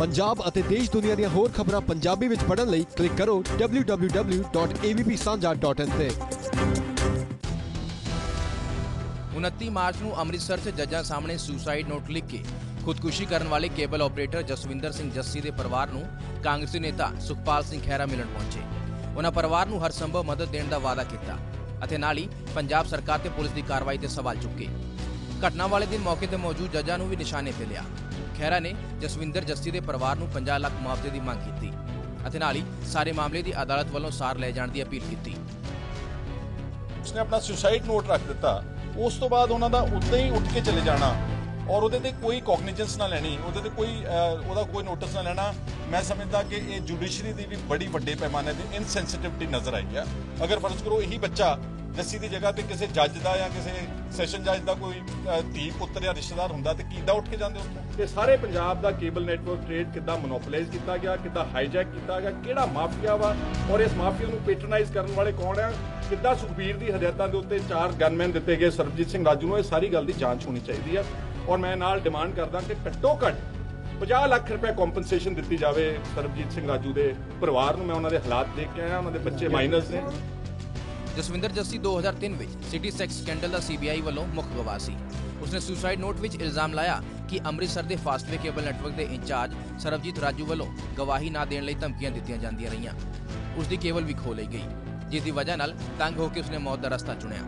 ਪੰਜਾਬ ਅਤੇ ਦੇਸ਼ ਦੁਨੀਆ ਦੀਆਂ ਹੋਰ ਖਬਰਾਂ ਪੰਜਾਬੀ ਵਿੱਚ ਪੜ੍ਹਨ ਲਈ ਕਲਿੱਕ ਕਰੋ www.avpsanja.in ਤੇ। 29 ਮਾਰਚ ਨੂੰ ਅੰਮ੍ਰਿਤਸਰ 'ਚ ਜੱਜਾਂ ਸਾਹਮਣੇ ਸੁਸਾਈਡ ਨੋਟ ਲਿਖ ਕੇ ਖੁਦਕੁਸ਼ੀ ਕਰਨ ਵਾਲੇ ਕੇਬਲ ਆਪਰੇਟਰ ਜਸਵਿੰਦਰ ਸਿੰਘ ਜੱਸੀ ਦੇ ਪਰਿਵਾਰ ਨੂੰ ਕਾਂਗਰਸੀ ਨੇਤਾ ਸੁਖਪਾਲ ਸਿੰਘ ਖਹਿਰਾ ਮਿਲਣ ਪਹੁੰਚੇ। ਉਹਨਾਂ ਪਰਿਵਾਰ ਨੂੰ ਹਰ ਸੰਭਵ ਮਦਦ ਦੇਣ ਦਾ ਵਾਅਦਾ ਕੀਤਾ ਅਤੇ ਨਾਲ ਹੀ ਪੰਜਾਬ ਸਰਕਾਰ ਤੇ ਪੁਲਿਸ ਦੀ ਕਾਰਵਾਈ ਤੇ ਸਵਾਲ ਚੁੱਕੇ। ਘਟਨਾ ਵਾਲੇ ਦਿਨ ਮੌਕੇ ਤੇ ਮੌਜੂਦ ਜੱਜਾਂ ਨੂੰ ਵੀ ਨਿਸ਼ਾਨੇ ਤੇ ਲਿਆ ਖਹਿਰਾ ਨੇ ਜਸਵਿੰਦਰ ਜੱਸੀ ਦੇ ਪਰਿਵਾਰ ਨੂੰ 50 ਲੱਖ ਮੁਆਵਜ਼ੇ ਦੀ ਮੰਗ ਕੀਤੀ ਅਤੇ ਨਾਲ ਹੀ ਸਾਰੇ ਮਾਮਲੇ ਦੀ ਅਦਾਲਤ ਵੱਲੋਂ ਸਾਰ ਲੈ ਜਾਣ ਦੀ ਅਪੀਲ ਕੀਤੀ। ਉਸਨੇ ਆਪਣਾ ਸੁਸਾਈਡ ਨੋਟ ਰੱਖ ਦਿੱਤਾ। ਉਸ ਤੋਂ ਬਾਅਦ ਉਹਨਾਂ ਦਾ ਉੱਦਾਂ ਹੀ ਉੱਠ ਕੇ ਚਲੇ ਜਾਣਾ ਔਰ ਉਹਦੇ ਤੇ ਕੋਈ ਕੋਗਨੀਜੈਂਸ ਨਾ ਲੈਣੀ, ਉਹਦੇ ਤੇ ਕੋਈ ਉਹਦਾ ਕੋਈ ਨੋਟਿਸ ਨਾ ਲੈਣਾ। ਮੈਂ ਸਮਝਦਾ ਕਿ ਇਹ ਜੁਡੀਸ਼ਰੀ ਦੀ ਵੀ ਬੜੀ ਵੱਡੇ ਪੈਮਾਨੇ ਤੇ ਇਨਸੈਂਸਿਟਿਵਿਟੀ ਨਜ਼ਰ ਆਈ ਆ। ਅਗਰ ਫਰਜ਼ ਕਰੋ ਇਹੀ ਬੱਚਾ ਜੱਸੀ ਦੀ ਜਗ੍ਹਾ ਤੇ ਕਿਸੇ ਜੱਜ ਦਾ ਜਾਂ ਕਿਸੇ ਸੈਸ਼ਨ ਜੱਜ ਦਾ ਕੋਈ ਧੀ ਪੁੱਤਰ ਜਾਂ ਰਿਸ਼ਤੇਦਾਰ ਹੁੰਦਾ ਤੇ ਕਿੱਦਾਂ ਉੱਠ ਕੇ ਜਾਂਦੇ ਉੱਥੋਂ? ਕਿ ਸਾਰੇ ਪੰਜਾਬ ਦਾ ਕੇਬਲ ਨੈਟਵਰਕ ਟ੍ਰੇਡ ਕਿੱਦਾਂ ਮੋਨੋਪੋਲਾਈਜ਼ ਕੀਤਾ ਗਿਆ ਕਿੱਦਾਂ ਹਾਈਜੈਕ ਕੀਤਾ ਗਿਆ ਕਿਹੜਾ ਮਾਫੀਆ ਵਾ? ਔਰ ਇਸ ਮਾਫੀਆ ਨੂੰ ਪੈਟਰਨਾਈਜ਼ ਕਰਨ ਵਾਲੇ ਕੌਣ ਆ? ਕਿੱਦਾਂ ਸੁਖਬੀਰ ਦੀ ਹਦਾਇਤਾਂ ਦੇ ਉੱਤੇ ਚਾਰ ਗਨਮੈਨ ਦਿੱਤੇ ਗਏ ਸਰਬਜੀਤ ਸਿੰਘ ਰਾਜੂ ਨੂੰ ਇਹ ਸਾਰੀ ਗੱਲ ਦੀ ਜਾਂਚ ਹੋਣੀ ਚਾਹੀਦੀ ਆ। ਔਰ ਮੈਂ ਨਾਲ ਡਿਮਾਂਡ ਕਰਦਾ ਕਿ ਘੱਟੋ ਘੱਟ 50 ਲੱਖ ਰੁਪਏ ਕੰਪਨਸੇਸ਼ਨ ਦਿੱਤੀ ਜਾਵੇ ਸਰਬਜੀਤ ਸਿੰਘ ਰਾਜੂ ਦੇ ਪਰਿਵਾਰ ਨੂੰ। ਮੈਂ ਉਹਨਾਂ ਦੇ ਹਾਲਾਤ ਦੇਖ ਕੇ ਆਇਆ ਉਹਨਾਂ ਦੇ ਬੱਚੇ ਮਾਈਨਰਸ ਨੇ। ਜਸਵਿੰਦਰ ਜੱਸੀ 2003 ਵਿੱਚ ਸਿਟੀ ਸੈਕਸ ਸਕੈਂਡਲ ਦਾ ਸੀਬੀਆਈ ਵੱਲੋਂ ਮੁੱਖ ਗਵਾਹ ਸੀ। ਉਸਨੇ ਸੁਸਾਈਡ ਨੋਟ ਵਿੱਚ ਇਲਜ਼ਾਮ ਲਾਇਆ ਕਿ ਅੰਮ੍ਰਿਤਸਰ ਦੇ ਫਾਸਟਵੇ ਕੇਬਲ ਨੈਟਵਰਕ ਦੇ ਇੰਚਾਰਜ ਸਰਬਜੀਤ ਰਾਜੂ ਵੱਲੋਂ ਗਵਾਹੀ ਨਾ ਦੇਣ ਲਈ ਧਮਕੀਆਂ ਦਿੱਤੀਆਂ ਜਾਂਦੀਆਂ ਰਹੀਆਂ। ਉਸ ਦੀ ਕੇਬਲ ਵੀ ਖੋ ਲਈ ਗਈ, ਜਿਸ ਦੀ ਵਜ੍ਹਾ ਨਾਲ ਤੰਗ ਹੋ ਕੇ ਉਸਨੇ ਮੌਤ ਦਾ ਰਸਤਾ ਚੁਣਿਆ।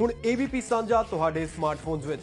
ਹੁਣ AVP ਸਾਂਝਾ ਤੁਹਾਡੇ ਸਮਾਰਟਫੋਨਸ ਵਿੱਚ।